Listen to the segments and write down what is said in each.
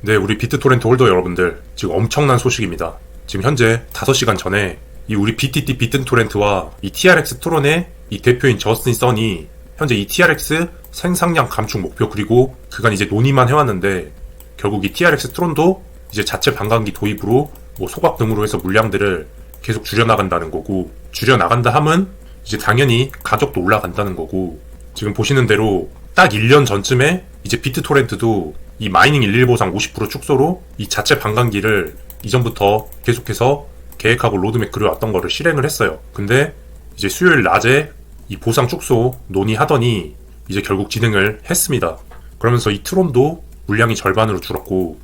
네, 우리 비트토렌트 홀더 여러분들, 지금 엄청난 소식입니다. 지금 현재 5시간 전에 이 우리 BTT 비트토렌트와 이 TRX 트론의 이 대표인 저스틴 선이 현재 이 TRX 생산량 감축 목표 그리고 그간 이제 논의만 해왔는데 결국 이 TRX 트론도 이제 자체 반감기 도입으로 뭐 소각 등으로 해서 물량들을 계속 줄여나간다는 거고 줄여나간다 함은 이제 당연히 가격도 올라간다는 거고 지금 보시는 대로 딱 1년 전쯤에 이제 비트토렌트도 이 마이닝 11 보상 50% 축소로 이 자체 반감기를 이전부터 계속해서 계획하고 로드맵 그려왔던 거를 실행을 했어요. 근데 이제 수요일 낮에 이 보상 축소 논의하더니 이제 결국 진행을 했습니다. 그러면서 이 트론도 물량이 절반으로 줄었고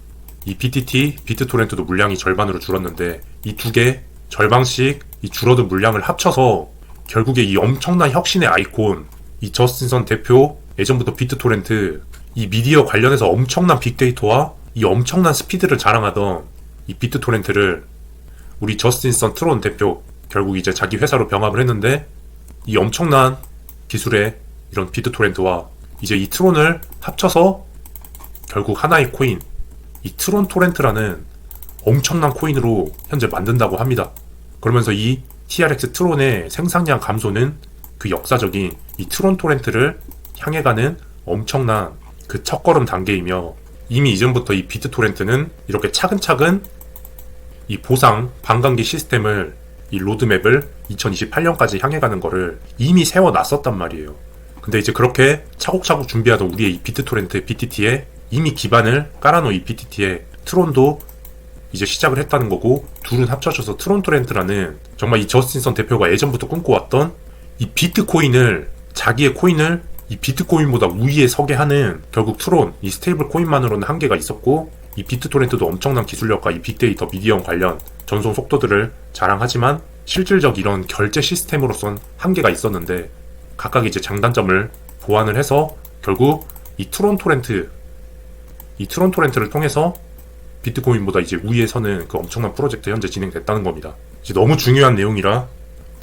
이 BTT, 비트토렌트도 물량이 절반으로 줄었는데 이 두 개 절반씩 이 줄어든 물량을 합쳐서 결국에 이 엄청난 혁신의 아이콘 이 저스틴선 대표 예전부터 비트 토렌트 이 미디어 관련해서 엄청난 빅데이터와 이 엄청난 스피드를 자랑하던 이 비트 토렌트를 우리 저스틴 선 트론 대표 결국 이제 자기 회사로 병합을 했는데 이 엄청난 기술의 이런 비트 토렌트와 이제 이 트론을 합쳐서 결국 하나의 코인 이 트론 토렌트라는 엄청난 코인으로 현재 만든다고 합니다. 그러면서 이 TRX 트론의 생산량 감소는 그 역사적인 이 트론 토렌트를 향해 가는 엄청난 그 첫걸음 단계이며 이미 이전부터 이 비트 토렌트는 이렇게 차근차근 이 보상 반감기 시스템을 이 로드맵을 2028년까지 향해 가는 거를 이미 세워 놨었단 말이에요. 근데 이제 그렇게 차곡차곡 준비하던 우리의 이 비트 토렌트 BTT에 이미 기반을 깔아놓은 이 BTT에 트론도 이제 시작을 했다는 거고 둘은 합쳐져서 트론 토렌트라는 정말 이 저스틴선 대표가 예전부터 꿈꿔왔던 이 비트코인을 자기의 코인을 이 비트코인보다 우위에 서게 하는 결국 트론 이 스테이블 코인만으로는 한계가 있었고 이 비트토렌트도 엄청난 기술력과 이 빅데이터 미디어 관련 전송 속도들을 자랑하지만 실질적 이런 결제 시스템으로선 한계가 있었는데 각각 이제 장단점을 보완을 해서 결국 이 트론 토렌트 이 트론 토렌트를 통해서 비트코인보다 이제 우위에 서는 그 엄청난 프로젝트 현재 진행됐다는 겁니다. 이제 너무 중요한 내용이라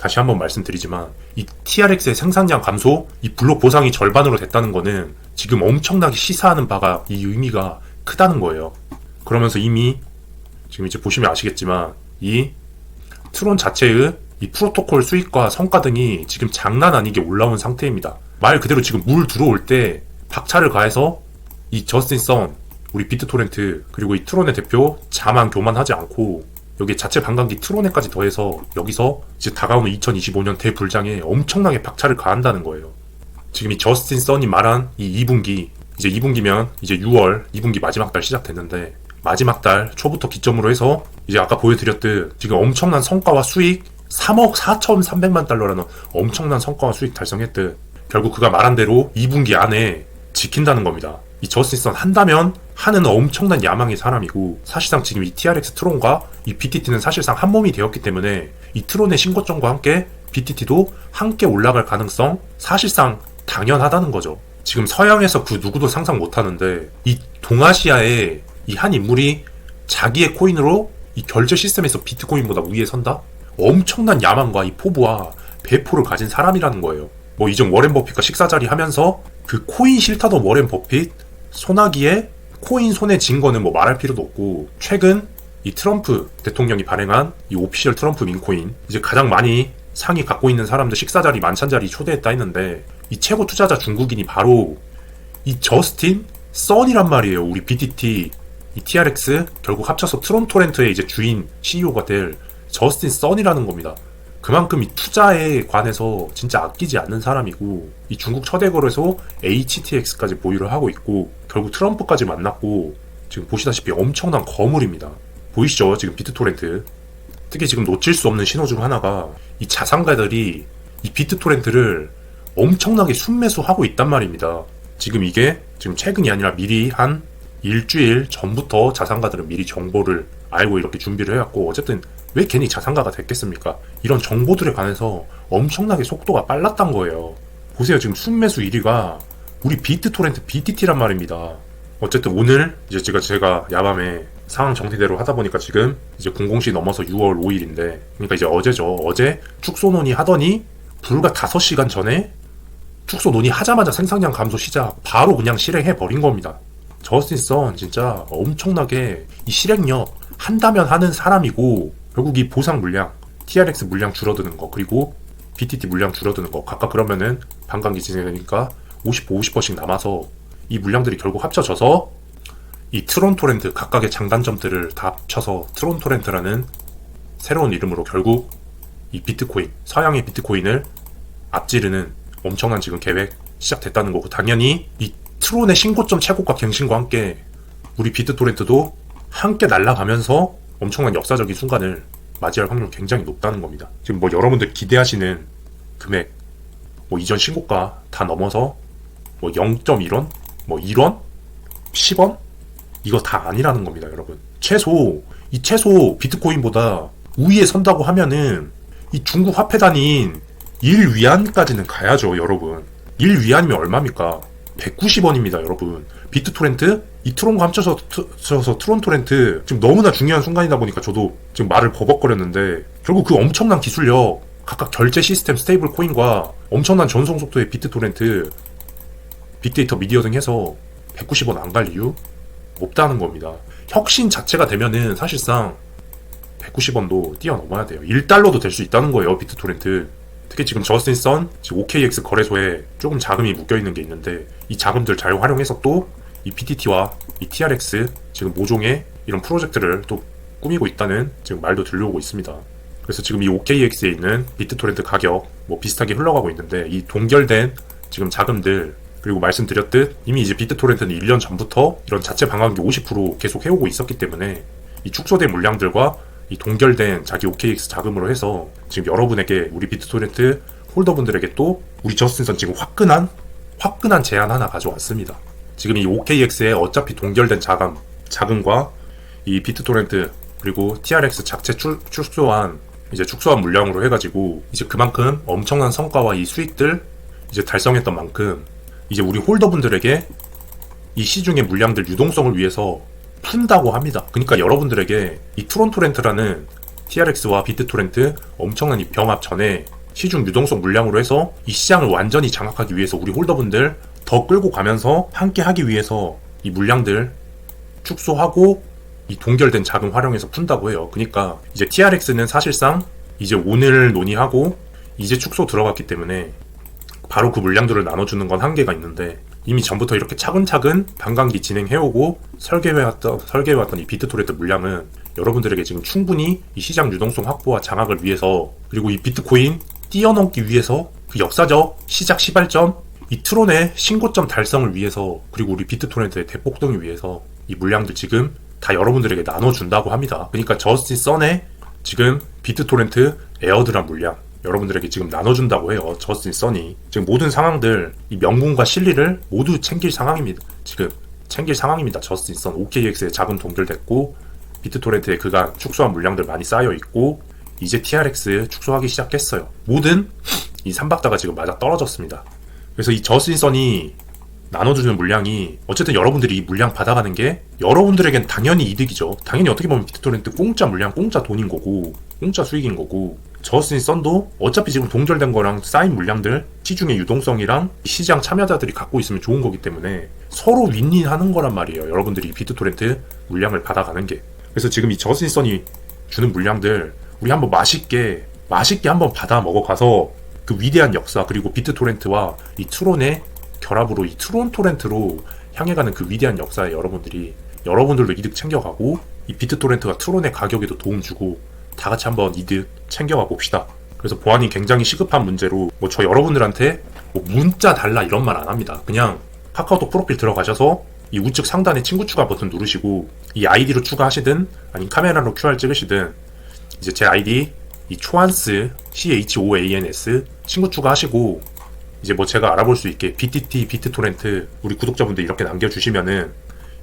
다시 한번 말씀드리지만 이 TRX의 생산량 감소, 이 블록 보상이 절반으로 됐다는 거는 지금 엄청나게 시사하는 바가 이 의미가 크다는 거예요. 그러면서 이미 지금 이제 보시면 아시겠지만 이 트론 자체의 이 프로토콜 수익과 성과 등이 지금 장난 아니게 올라온 상태입니다. 말 그대로 지금 물 들어올 때 박차를 가해서 이 저스틴 선, 우리 비트토렌트 그리고 이 트론의 대표 자만 교만하지 않고 여기 자체 반감기 트론에까지 더해서 여기서 이제 다가오는 2025년 대불장에 엄청나게 박차를 가한다는 거예요. 지금 이 저스틴 선이 말한 이 2분기 이제 2분기면 이제 6월 2분기 마지막 달 시작됐는데 마지막 달 초부터 기점으로 해서 이제 아까 보여드렸듯 지금 엄청난 성과와 수익 3억 4,300만 달러라는 엄청난 성과와 수익 달성했듯 결국 그가 말한 대로 2분기 안에 지킨다는 겁니다. 이 저스틴선 한다면 하는 엄청난 야망의 사람이고 사실상 지금 이 TRX 트론과 이 BTT는 사실상 한 몸이 되었기 때문에 이 트론의 신고점과 함께 BTT도 함께 올라갈 가능성 사실상 당연하다는 거죠. 지금 서양에서 그 누구도 상상 못 하는데 이 동아시아의 이 한 인물이 자기의 코인으로 이 결제 시스템에서 비트코인보다 위에 선다? 엄청난 야망과 이 포부와 배포를 가진 사람이라는 거예요. 뭐 이전 워렌 버핏과 식사 자리 하면서 그 코인 싫다던 워렌 버핏 소나기에 코인 손에 진 거는 뭐 말할 필요도 없고 최근 이 트럼프 대통령이 발행한 이 오피셜 트럼프 민코인 이제 가장 많이 상위 갖고 있는 사람들 식사 자리 만찬 자리 초대했다 했는데 이 최고 투자자 중국인이 바로 이 저스틴 선이란 말이에요. 우리 BTT 이 TRX 결국 합쳐서 트론 토렌트의 이제 주인 CEO가 될 저스틴 선이라는 겁니다. 그만큼 이 투자에 관해서 진짜 아끼지 않는 사람이고 이 중국 초대거래소 HTX까지 보유를 하고 있고 결국 트럼프까지 만났고 지금 보시다시피 엄청난 거물입니다. 보이시죠? 지금 비트토렌트. 특히 지금 놓칠 수 없는 신호 중 하나가 이 자산가들이 이 비트토렌트를 엄청나게 순매수하고 있단 말입니다. 지금 이게 지금 최근이 아니라 미리 한 일주일 전부터 자산가들은 미리 정보를 알고 이렇게 준비를 해왔고 어쨌든 왜 괜히 자산가가 됐겠습니까? 이런 정보들에 관해서 엄청나게 속도가 빨랐단 거예요. 보세요. 지금 순매수 1위가 우리 비트 토렌트 BTT란 말입니다. 어쨌든 오늘 이제 제가 제가 야밤에 상황 정리대로 하다 보니까 지금 이제 00시 넘어서 6월 5일인데 그러니까 이제 어제죠. 어제 축소 논의 하더니 불과 5시간 전에 축소 논의 하자마자 생산량 감소 시작 바로 그냥 실행해 버린 겁니다. 저스틴 선 진짜 엄청나게 이 실행력 한다면 하는 사람이고 결국 이 보상 물량 TRX 물량 줄어드는 거 그리고 BTT 물량 줄어드는 거 각각 그러면은 반감기 진행되니까 50% 50%씩 남아서 이 물량들이 결국 합쳐져서 이 트론 토렌트 각각의 장단점들을 다 합쳐서 트론 토렌트라는 새로운 이름으로 결국 이 비트코인 서양의 비트코인을 앞지르는 엄청난 지금 계획 시작됐다는 거고 당연히 이 트론의 신고점 최고가 갱신과 함께 우리 비트토렌트도 함께 날아가면서 엄청난 역사적인 순간을 맞이할 확률 굉장히 높다는 겁니다. 지금 뭐 여러분들 기대하시는 금액 뭐 이전 신고가 다 넘어서 뭐 0.1원, 뭐 1원, 10원 이거 다 아니라는 겁니다, 여러분. 최소 이 최소 비트코인보다 우위에 선다고 하면은 이 중국 화폐단인 1위안까지는 가야죠, 여러분. 1위안이면 얼마입니까? 190원입니다, 여러분. 비트 토렌트? 이 트론과 합쳐서, 트, 서 트론 토렌트. 지금 너무나 중요한 순간이다 보니까 저도 지금 말을 버벅거렸는데, 결국 그 엄청난 기술력, 각각 결제 시스템 스테이블 코인과 엄청난 전송 속도의 비트 토렌트, 빅데이터 미디어 등 해서 190원 안 갈 이유? 없다는 겁니다. 혁신 자체가 되면은 사실상 190원도 뛰어넘어야 돼요. 1달러도 될 수 있다는 거예요, 비트 토렌트. 특히 지금 저스틴 선, 지금 OKX 거래소에 조금 자금이 묶여 있는 게 있는데 이 자금들 잘 활용해서 또 이 PTT와 이 TRX 지금 모종의 이런 프로젝트를 또 꾸미고 있다는 지금 말도 들려오고 있습니다. 그래서 지금 이 OKX에 있는 비트토렌트 가격 뭐 비슷하게 흘러가고 있는데 이 동결된 지금 자금들 그리고 말씀드렸듯 이미 이제 비트토렌트는 1년 전부터 이런 자체 방한기 50% 계속 해오고 있었기 때문에 이 축소된 물량들과 이 동결된 자기 OKX 자금으로 해서 지금 여러분에게 우리 비트토렌트 홀더분들에게 또 우리 저스틴선 지금 화끈한 화끈한 제안 하나 가져왔습니다. 지금 이 OKX에 어차피 동결된 자금 자금과 이 비트토렌트 그리고 TRX 자체 출, 축소한 이제 축소한 물량으로 해가지고 이제 그만큼 엄청난 성과와 이 수익들 이제 달성했던 만큼 이제 우리 홀더분들에게 이 시중의 물량들 유동성을 위해서 푼다고 합니다. 그러니까 여러분들에게 이 트론토렌트라는 TRX와 비트토렌트 엄청난 이 병합 전에 시중 유동성 물량으로 해서 이 시장을 완전히 장악하기 위해서 우리 홀더분들 더 끌고 가면서 함께 하기 위해서 이 물량들 축소하고 이 동결된 자금 활용해서 푼다고 해요. 그러니까 이제 TRX는 사실상 이제 오늘 논의하고 이제 축소 들어갔기 때문에 바로 그 물량들을 나눠주는 건 한계가 있는데 이미 전부터 이렇게 차근차근 반감기 진행해오고 설계해왔던 설계해왔던 이 비트토렌트 물량은 여러분들에게 지금 충분히 이 시장 유동성 확보와 장악을 위해서 그리고 이 비트코인 뛰어넘기 위해서 그 역사적 시작 시발점 이 트론의 신고점 달성을 위해서 그리고 우리 비트토렌트의 대폭등을 위해서 이 물량들 지금 다 여러분들에게 나눠준다고 합니다. 그러니까 저스틴 선의 지금 비트토렌트 에어드랍 물량 여러분들에게 지금 나눠준다고 해요. 저스틴 선이 지금 모든 상황들 이 명분과 실리를 모두 챙길 상황입니다. 지금 챙길 상황입니다. 저스틴 선 OKX에 자금 동결됐고 비트토렌트에 그간 축소한 물량들 많이 쌓여 있고 이제 TRX 축소하기 시작했어요. 모든 이 삼박자가 지금 맞아 떨어졌습니다. 그래서 이 저스틴 선이 나눠주는 물량이 어쨌든 여러분들이 이 물량 받아가는 게 여러분들에겐 당연히 이득이죠. 당연히 어떻게 보면 비트토렌트 공짜 물량, 공짜 돈인 거고 공짜 수익인 거고 저스틴 썬도 어차피 지금 동결된 거랑 쌓인 물량들 시중의 유동성이랑 시장 참여자들이 갖고 있으면 좋은 거기 때문에 서로 윈윈 하는 거란 말이에요. 여러분들이 비트토렌트 물량을 받아가는 게. 그래서 지금 이 저스틴 썬이 주는 물량들 우리 한번 맛있게 맛있게 한번 받아 먹어가서 그 위대한 역사 그리고 비트 토렌트와 이 트론의 결합으로 이 트론 토렌트로 향해가는 그 위대한 역사에 여러분들이 여러분들도 이득 챙겨가고 이 비트 토렌트가 트론의 가격에도 도움 주고 다 같이 한번 이득 챙겨가 봅시다. 그래서 보안이 굉장히 시급한 문제로 뭐 저 여러분들한테 뭐 문자 달라 이런 말 안 합니다. 그냥 카카오톡 프로필 들어가셔서 이 우측 상단에 친구 추가 버튼 누르시고 이 아이디로 추가하시든 아니면 카메라로 QR 찍으시든 이제 제 아이디 이 초안스 C H O A N S 친구 추가하시고 이제 뭐 제가 알아볼 수 있게 BTT 비트토렌트 우리 구독자분들 이렇게 남겨주시면은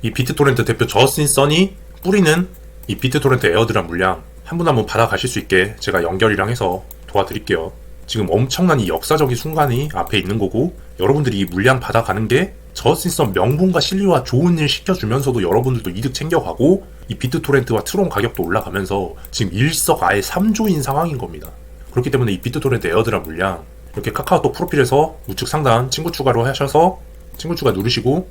이 비트토렌트 대표 저스틴 써니 뿌리는 이 비트토렌트 에어드랍 물량 한 분 한 분 받아가실 수 있게 제가 연결이랑 해서 도와드릴게요. 지금 엄청난 이 역사적인 순간이 앞에 있는 거고 여러분들이 이 물량 받아가는 게 선 명분과 실리와 좋은 일 시켜주면서도 여러분들도 이득 챙겨가고 이 비트토렌트와 트론 가격도 올라가면서 지금 일석 아예 3조인 상황인 겁니다. 그렇기 때문에 이 비트토렌트 에어드랍 물량 이렇게 카카오톡 프로필에서 우측 상단 친구 추가로 하셔서 친구 추가 누르시고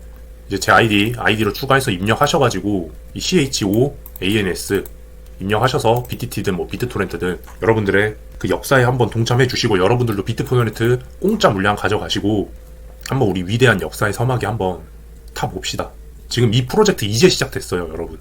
이제 제 아이디, 아이디로 추가해서 입력하셔가지고 이 CHO ANS 입력하셔서 BTT든 뭐 비트토렌트든 여러분들의 그 역사에 한번 동참해 주시고 여러분들도 비트토렌트 공짜 물량 가져가시고 한번 우리 위대한 역사의 서막에 한번 타봅시다. 지금 이 프로젝트 이제 시작됐어요, 여러분.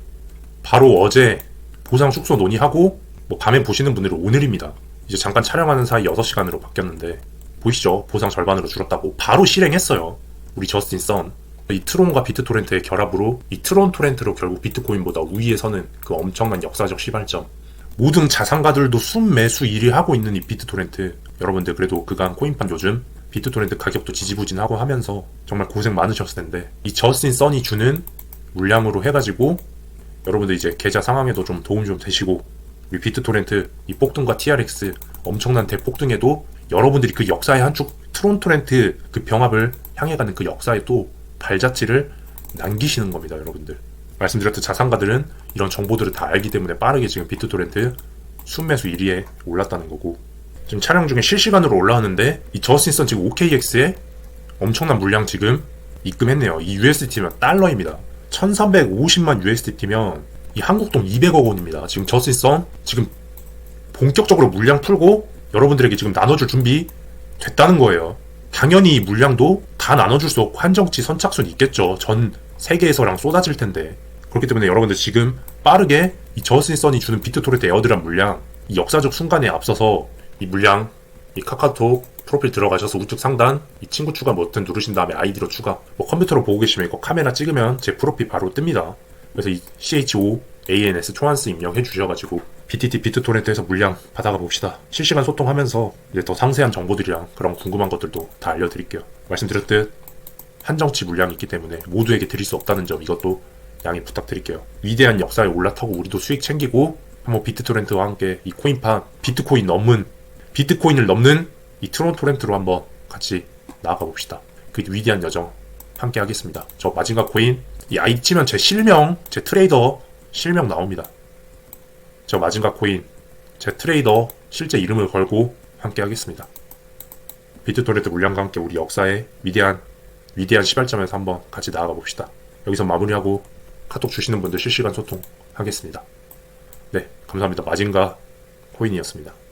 바로 어제 보상 축소 논의하고 뭐 밤에 보시는 분들은 오늘입니다. 이제 잠깐 촬영하는 사이 6시간으로 바뀌었는데 보이시죠? 보상 절반으로 줄었다고 바로 실행했어요. 우리 저스틴 선. 이 트론과 비트토렌트의 결합으로 이 트론 토렌트로 결국 비트코인보다 우위에 서는 그 엄청난 역사적 시발점. 모든 자산가들도 순매수 1위 하고 있는 이 비트토렌트. 여러분들 그래도 그간 코인판 요즘 비트토렌트 가격도 지지부진하고 하면서 정말 고생 많으셨을 텐데 이 저스틴 선이 주는 물량으로 해가지고 여러분들 이제 계좌 상황에도 좀 도움 좀 되시고 우리 비트토렌트 이 폭등과 TRX 엄청난 대폭등에도 여러분들이 그 역사의 한축 트론토렌트 그 병합을 향해 가는 그 역사에 또 발자취를 남기시는 겁니다, 여러분들. 말씀드렸듯 자산가들은 이런 정보들을 다 알기 때문에 빠르게 지금 비트토렌트 순매수 1위에 올랐다는 거고 지금 촬영 중에 실시간으로 올라왔는데 이 저스틴선 지금 OKX에 엄청난 물량 지금 입금했네요. 이 USDT면 달러입니다. 1350만 USDT면 이 한국 돈 200억 원입니다. 지금 저스틴선 지금 본격적으로 물량 풀고 여러분들에게 지금 나눠줄 준비 됐다는 거예요. 당연히 이 물량도 다 나눠줄 수 없고 한정치 선착순 있겠죠. 전 세계에서랑 쏟아질 텐데. 그렇기 때문에 여러분들 지금 빠르게 이 저스틴 선이 주는 비트토렌트 에어드랍 물량 이 역사적 순간에 앞서서 이 물량 이 카카오톡 프로필 들어가셔서 우측 상단 이 친구 추가 버튼 누르신 다음에 아이디로 추가. 뭐 컴퓨터로 보고 계시면 이거 카메라 찍으면 제 프로필 바로 뜹니다. 그래서 이 CHO ANS 초안스 입력해 주셔가지고 BTT 비트토렌트에서 물량 받아가 봅시다. 실시간 소통하면서 이제 더 상세한 정보들이랑 그런 궁금한 것들도 다 알려드릴게요. 말씀드렸듯 한정치 물량이 있기 때문에 모두에게 드릴 수 없다는 점 이것도 양해 부탁드릴게요. 위대한 역사에 올라타고 우리도 수익 챙기고 한번 비트토렌트와 함께 이 코인판 비트코인 넘는 비트코인을 넘는 이 트론토렌트로 한번 같이 나아가 봅시다. 그 위대한 여정 함께 하겠습니다. 저 마징가 코인 이 아이디 치면 제 실명 제 트레이더 실명 나옵니다. 저 마징가 코인 제 트레이더 실제 이름을 걸고 함께 하겠습니다. 비트토렌트 물량과 함께 우리 역사의 위대한 위대한 시발점에서 한번 같이 나아가 봅시다. 여기서 마무리하고 카톡 주시는 분들 실시간 소통 하겠습니다. 네, 감사합니다. 마징가 코인이었습니다.